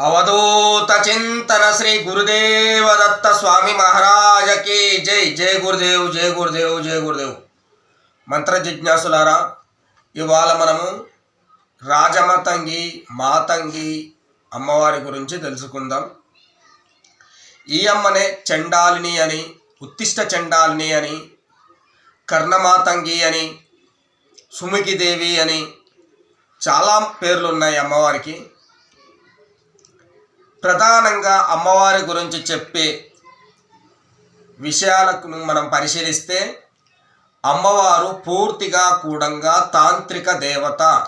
అవధూత చింతన శ్రీ గురుదేవ దత్త స్వామి మహారాజకి జై. జై గురుదేవ్ జై గురుదేవ్ జై గురుదేవ్. మంత్ర జిజ్ఞాసులారా ఇవాళ మనము రాజమతంగి మాతంగి అమ్మవారి గురించి తెలుసుకుందాం. ఈ అమ్మనే చండాలిని అని ఉత్తిష్ట చండాలిని అని కర్ణమాతంగి అని సుమికిదేవి అని చాలా పేర్లు ఉన్నాయి అమ్మవారికి. ప్రధానంగా అమ్మవారి గురించి చెప్పే విషయాలను మనం పరిశీలిస్తే అమ్మవారు పూర్తిగా కూడంగా తాంత్రిక దేవత.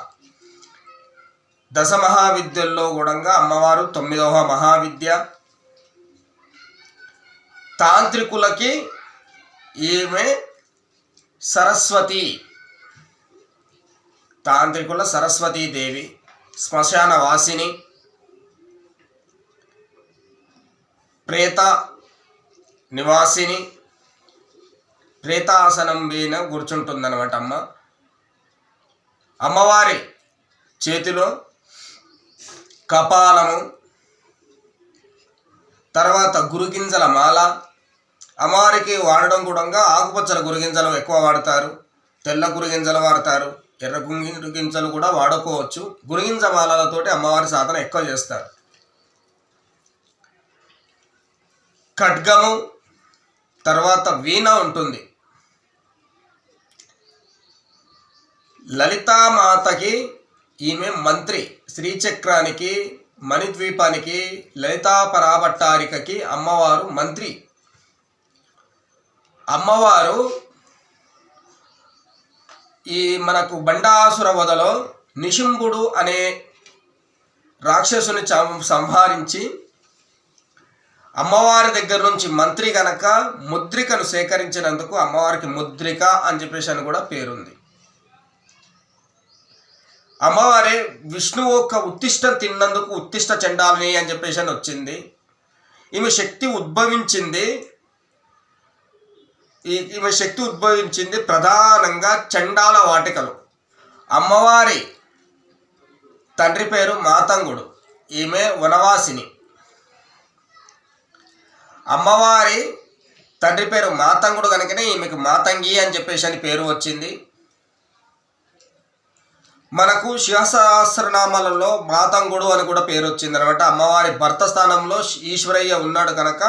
దశ మహావిద్యల్లో కూడంగా అమ్మవారు తొమ్మిదవ మహావిద్య. తాంత్రికులకి ఈమె సరస్వతి. తాంత్రికుల సరస్వతీదేవి శ్మశాన వాసిని ప్రేత నివాసిని ప్రేతాసనం మీద కూర్చుంటుందన్నమాట అమ్మ. అమ్మవారి చేతిలో కపాలము తర్వాత గురుగింజల మాల అమ్మవారికి వాడడం కూడా ఆకుపచ్చల గురుగింజలు ఎక్కువ వాడతారు తెల్ల గురుగింజలు వాడతారు ఎర్ర గురుగింజలు కూడా వాడుకోవచ్చు. గురుగింజ మాలలతోటి అమ్మవారి సాధన ఎక్కువ చేస్తారు. ఖడ్గము తర్వాత వీణ ఉంటుంది. లలితామాతకి ఈమె మంత్రి. శ్రీచక్రానికి మణిద్వీపానికి లలితా పరాభట్టారికకి అమ్మవారు మంత్రి. అమ్మవారు ఈ మనకు బండాసుర వదలో నిశుంభుడు అనే రాక్షసుని సంహరించి అమ్మవారి దగ్గర నుంచి మంత్రి గనక ముద్రికను సేకరించినందుకు అమ్మవారికి ముద్రిక అని చెప్పేసి అని కూడా పేరుంది. అమ్మవారి విష్ణువు యొక్క ఉత్తిష్టం తిన్నందుకు ఉత్తిష్ట చండాలని అని చెప్పేసి అని వచ్చింది. ఈమె శక్తి ఉద్భవించింది. ఈ- ఈమె శక్తి ఉద్భవించింది ప్రధానంగా చండాల వాటికలు. అమ్మవారి తండ్రి పేరు మాతంగుడు. ఈమె వనవాసిని. అమ్మవారి తండ్రి పేరు మాతంగుడు కనుకనే ఈమెకు మాతంగి అని చెప్పేసి అని పేరు వచ్చింది. మనకు శివసహస్రనామాలలో మాతంగుడు అని కూడా పేరు వచ్చింది అనమాట అమ్మవారి భర్త స్థానంలో ఈశ్వరయ్య ఉన్నాడు కనుక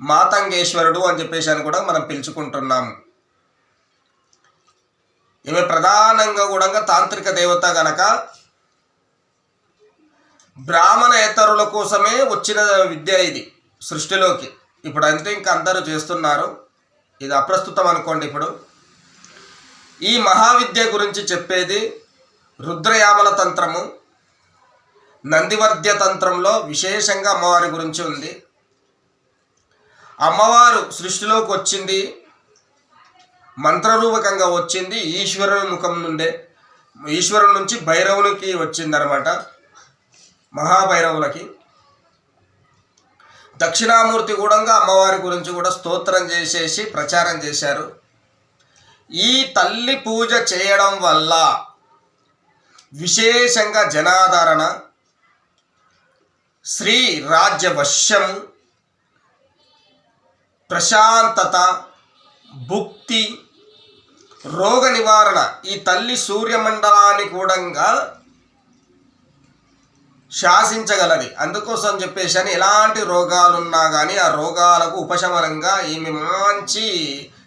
మాతంగేశ్వరుడు అని చెప్పేసి అని కూడా మనం పిలుచుకుంటున్నాము ఈమె ప్రధానంగా కూడా తాంత్రిక దేవత గనక బ్రాహ్మణేతరుల కోసమే వచ్చిన విద్య ఇది సృష్టిలోకి. ఇప్పుడు అంతే ఇంకా అందరూ చేస్తున్నారు. ఇది అప్రస్తుతం అనుకోండి ఇప్పుడు. ఈ మహావిద్య గురించి చెప్పేది రుద్రయామల తంత్రము నందివర్ధ్య తంత్రంలో విశేషంగా అమ్మవారి గురించి ఉంది. అమ్మవారు సృష్టిలోకి వచ్చింది మంత్రరూపకంగా వచ్చింది ఈశ్వరుని ముఖం నుండే. ఈశ్వరుని నుంచి భైరవునికి వచ్చిందనమాట. మహాభైరవులకి. దక్షిణామూర్తి కూడా అమ్మవారి గురించి కూడా స్తోత్రం చేసేసి ప్రచారం చేశారు. ఈ తల్లి పూజ చేయడం వల్ల విశేషంగా జనాదరణ శ్రీ రాజ్యవశ్యం ప్రశాంతత భుక్తి రోగ నివారణ ఈ తల్లి సూర్యమండలాన్ని కూడా శాసించగలది. అందుకోసం చెప్పేసి అని ఎలాంటి రోగాలున్నా కానీ ఆ రోగాలకు ఉపశమనంగా ఈమె మంచి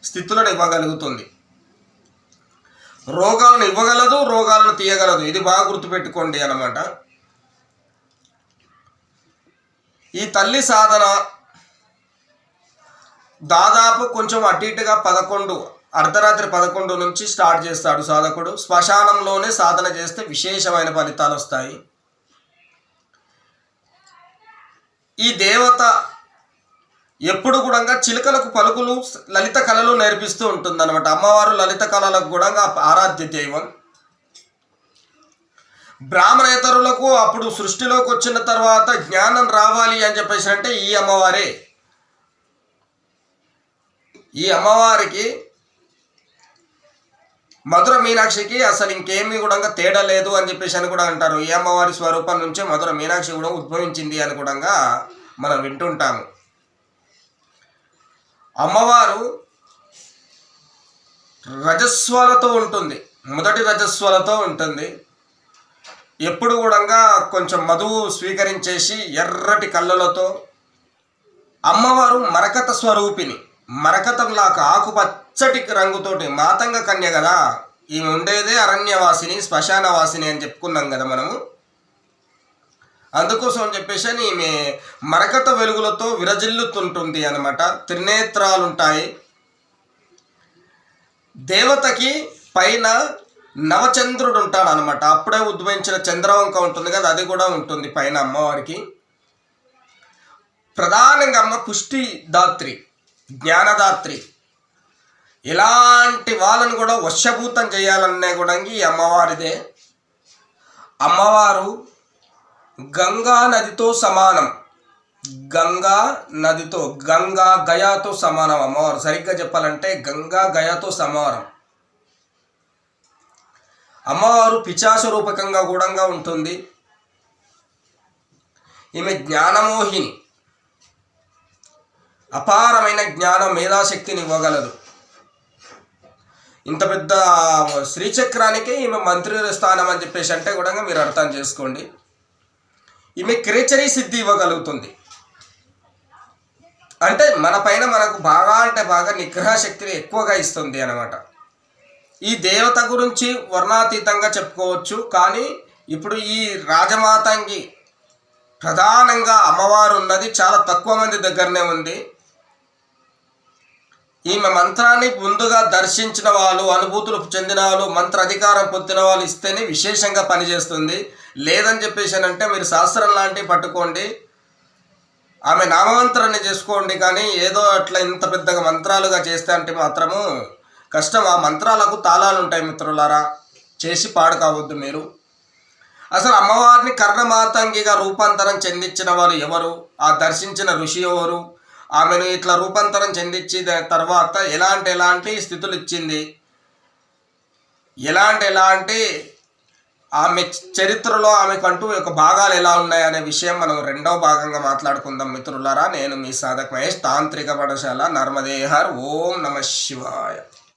స్థితులను ఇవ్వగలుగుతుంది. రోగాలను ఇవ్వగలదు రోగాలను తీయగలదు. ఇది బాగా గుర్తుపెట్టుకోండి అన్నమాట. ఈ తల్లి సాధన దాదాపు కొంచెం అటు ఇటుగా పదకొండు అర్ధరాత్రి పదకొండు నుంచి స్టార్ట్ చేస్తాడు సాధకుడు. శ్మశానంలోనే సాధన చేస్తే విశేషమైన ఫలితాలు వస్తాయి. ఈ దేవత ఎప్పుడు కూడా చిలుకలకు పలుకులు లలిత కళలు నేర్పిస్తూ ఉంటుంది అనమాట అమ్మవారు లలిత కళలకు కూడా ఆరాధ్య దైవం. బ్రాహ్మణేతరులకు అప్పుడు సృష్టిలోకి వచ్చిన తర్వాత జ్ఞానం రావాలి అని చెప్పేసి అంటే ఈ అమ్మవారే. ఈ అమ్మవారికి మధుర మీనాక్షికి అసలు ఇంకేమీ కూడా తేడా లేదు అని చెప్పేసి అని కూడా అంటారు. ఈ అమ్మవారి స్వరూపం నుంచే మధుర మీనాక్షి కూడా ఉద్భవించింది అని కూడా మనం వింటుంటాము. అమ్మవారు రజస్వాలతో ఉంటుంది. మొదటి రజస్వాలతో ఉంటుంది. ఎప్పుడు కూడా కొంచెం మధువు స్వీకరించేసి ఎర్రటి కళ్ళలతో అమ్మవారు మరకత స్వరూపిణి. ఆకుపచ్చ పచ్చటి రంగుతోటి. మాతంగ కన్య కదా. ఈమె ఉండేదే అరణ్యవాసిని శ్మశానవాసిని అని చెప్పుకున్నాం కదా మనము. అందుకోసం అని చెప్పేసి అని ఈమె మరకత వెలుగులతో విరజిల్లుతుంటుంది అనమాట త్రినేత్రాలుంటాయి. దేవతకి పైన నవచంద్రుడు ఉంటాడు అనమాట అప్పుడే ఉద్భవించిన చంద్రవంక ఉంటుంది కదా అది కూడా ఉంటుంది పైన అమ్మవారికి. ప్రధానంగా అమ్మ పుష్టిదాత్రి జ్ఞానదాత్రి. ఇలాంటి వాళ్ళను కూడా వశభూతం చేయాలనే కూడా ఈ అమ్మవారిదే. అమ్మవారు గంగా నదితో సమానం. గంగా నదితో గంగా గయాతో సమానం అమ్మవారు. సరిగ్గా చెప్పాలంటే గంగా గయాతో సమానం. అమ్మవారు పిచాస రూపకంగా గూఢంగా ఉంటుంది. ఈమె జ్ఞానమోహిని. అపారమైన జ్ఞానం మేధాశక్తిని ఇవ్వగలదు. ఇంత పెద్ద శ్రీచక్రానికి ఈమె మంత్రి స్థానం అని చెప్పేసి అంటే కూడా మీరు అర్థం చేసుకోండి. ఈమె క్రేచరీ సిద్ధి ఇవ్వగలుగుతుంది. అంటే మన పైన మనకు బాగా అంటే బాగా నిగ్రహ శక్తిని ఎక్కువగా ఇస్తుంది అనమాట ఈ దేవత గురించి వర్ణాతీతంగా చెప్పుకోవచ్చు. కానీ ఇప్పుడు ఈ రాజమాతంగి ప్రధానంగా అమ్మవారు ఉన్నది చాలా తక్కువ మంది దగ్గరనే ఉంది. ఈమె మంత్రాన్ని ముందుగా దర్శించిన వాళ్ళు అనుభూతులు చెందిన వాళ్ళు మంత్ర అధికారం పొందిన వాళ్ళు ఇస్తేనే విశేషంగా పనిచేస్తుంది. లేదని చెప్పేసి అంటే మీరు శాస్త్రం లాంటివి పట్టుకోండి. ఆమె నామమంత్రాన్ని చేసుకోండి కానీ ఏదో అట్లా ఇంత పెద్దగా మంత్రాలుగా చేస్తే అంటే మాత్రము కష్టం. ఆ మంత్రాలకు తాళాలు ఉంటాయి మిత్రులారా. చేసి పాడు కావద్దు మీరు. అసలు అమ్మవారిని కర్ణమాతంగిగా రూపాంతరం చెందించిన వాళ్ళు ఎవరు? ఆ దర్శించిన ఋషి ఎవరు? ఆమెను ఇట్లా రూపాంతరం చెందించి తర్వాత ఎలాంటి ఎలాంటి స్థితులు ఇచ్చింది? ఎలాంటి ఎలాంటి ఆమె చరిత్రలో ఆమెకంటూ ఒక భాగాలు ఎలా ఉన్నాయి అనే విషయం మనం రెండవ భాగంగా మాట్లాడుకుందాం మిత్రులారా. నేను మీ సాధక్ మహేష్ తాంత్రిక పాఠశాల నర్మదేహర్. ఓం నమ శివాయ.